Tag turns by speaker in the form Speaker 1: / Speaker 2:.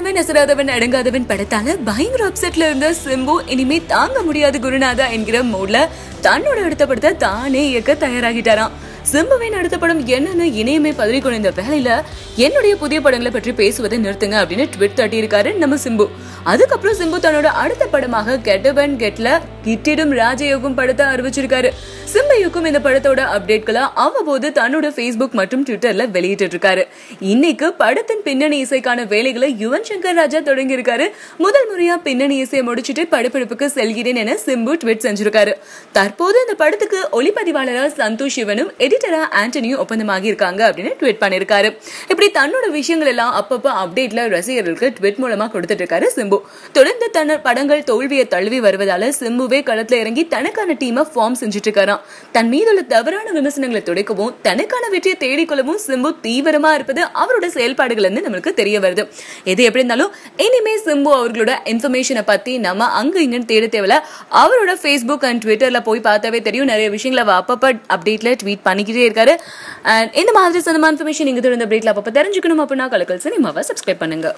Speaker 1: ஆனவன் அசராதவன் அடங்காதவன் படத்தால பயங்கர அப்செட்ல இருந்த சிம்பு இனிமே தாங்க முடியாது குருநாதா என்கிற மூட்ல தன்னோட அடுத்த படத்தை தானே இயக்க தயாராகிட்டாராம். சிம்புவின் அடுத்த படம் என்னன்னு இணையமே பதவி குறைந்த வேலையில என்னுடைய புதிய படங்களை பற்றி பேசுவதை நிறுத்துங்க அப்படின்னு ட்விட் தட்டியிருக்காரு நம்ம சிம்பு. அதுக்கப்புறம் சிம்பு தன்னோட அடுத்த படமாக கெட்டவன் கெட்ல கிட்டிடும் ராஜயோகம் படத்தை அறிவிச்சிருக்காரு. சிம்பையுக்கும் இந்த படத்தோட அப்டேட்களை அவ்வப்போது தன்னோட ஃபேஸ்புக் மற்றும் ட்விட்டர்ல வெளியிட்டு இருக்காரு இன்னைக்கு படத்தின் பின்னணி இசைக்கான வேலைகளை யுவன் சங்கர் ராஜா தொடங்கி இருக்காரு முதல் முறையா பின்னணி இசையை முடிச்சுட்டு படப்பிடிப்புக்கு செல்கிறேன் என சிம்பு ட்விட் செஞ்சிருக்காரு. தற்போது இந்த படத்துக்கு ஒளிப்பதிவாளராக சந்தோஷ் சிவனும் எடிட்டரா ஆண்டனியும் ஒப்பந்தமாகி இருக்காங்க அப்படின்னு ட்வீட் பண்ணிருக்காரு. இப்படி தன்னோட விஷயங்கள் எல்லாம் அப்பப்போ அப்டேட்ல ரசிகர்களுக்கு ட்வீட் மூலமா கொடுத்துட்டு இருக்காரு சிம்பு. தொடர்ந்து தன்ன படங்கள் தோல்வியை தழுவி வருவதால சிம்புவே களத்துல இறங்கி தனக்கான டீமை ஃபார்ம் செஞ்சுட்டு இருக்காராம் தன் மீதுள்ள தவறான விமர்சனங்களை துடைக்கவும் தனக்கான வெற்றியை தேடிக்கொள்ளவும் சிம்பு தீவிரமா இருப்பது அவரோட செயல்பாடுகள் இருந்து நம்மளுக்கு தெரிய வருது. எது எப்படி இருந்தாலும் இனிமே சிம்பு அவர்களோட இன்ஃபர்மேஷனை பத்தி நம்ம அங்க இங்கன்னு தேட தேவையில்ல அவரோட ஃபேஸ்புக் அண்ட் ட்விட்டர்ல போய் பார்த்தாவே தெரியும். நிறைய விஷயங்களை அப்பப்ப அப்டேட்ல ட்வீட் பண்ணி பண்ணிக்கிட்டே இருக்காரு. அண்ட் இந்த மாதிரி சொந்தமான இன்ஃபர்மேஷன் நீங்கள் தொடர்ந்து அப்டேட்ல அப்போ தெரிஞ்சுக்கணும் அப்படின்னா கலக்கல் சினிமாவை சப்ஸ்கிரைப் பண்ணுங்க.